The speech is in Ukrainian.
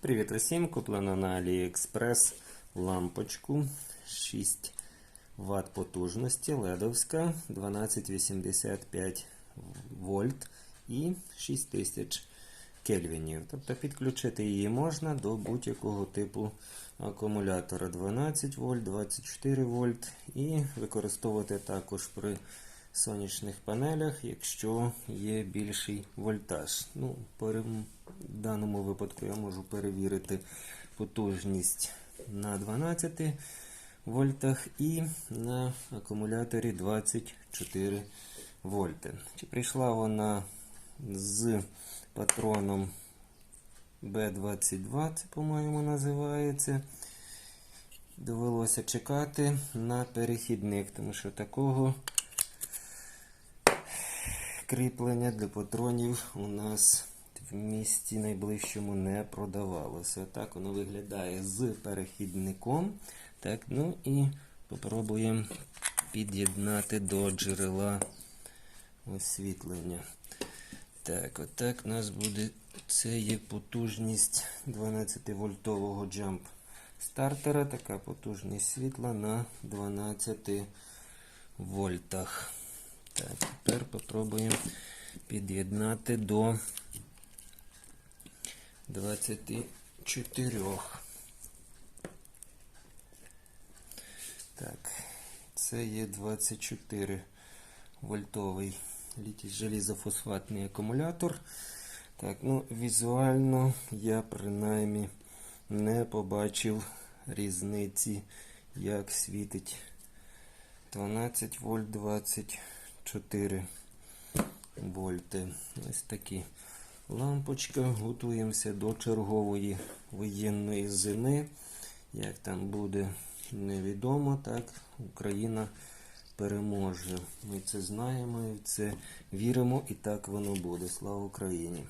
Привіт усім! Куплено на AliExpress лампочку 6 Вт потужності ледовська 1285 вольт і 6000 кельвінів. Тобто підключити її можна до будь-якого типу акумулятора 12 вольт, 24 вольт і використовувати також при сонячних панелях, якщо є більший вольтаж. Ну, В даному випадку я можу перевірити потужність на 12 вольтах і на акумуляторі 24 вольти. Чи прийшла вона з патроном B22, це, по-моєму, називається. Довелося чекати на перехідник, тому що такого кріплення для патронів у нас в місті найближчому не продавалося. Так воно виглядає з перехідником. Так, ну і попробуємо під'єднати до джерела освітлення. Так, отак у нас буде. Це є потужність 12-вольтового джамп стартера. Така потужність світла на 12 вольтах. Так, тепер попробуємо під'єднати до 24. Так, це є 24 вольтовий літій желізофосфатний акумулятор. Так, ну, візуально я принаймні не побачив різниці, як світить 12 вольт 24 вольти. Ось такі лампочка. Готуємося до чергової воєнної зими. Як там буде невідомо, так Україна переможе. Ми це знаємо і це віримо, і так воно буде. Слава Україні!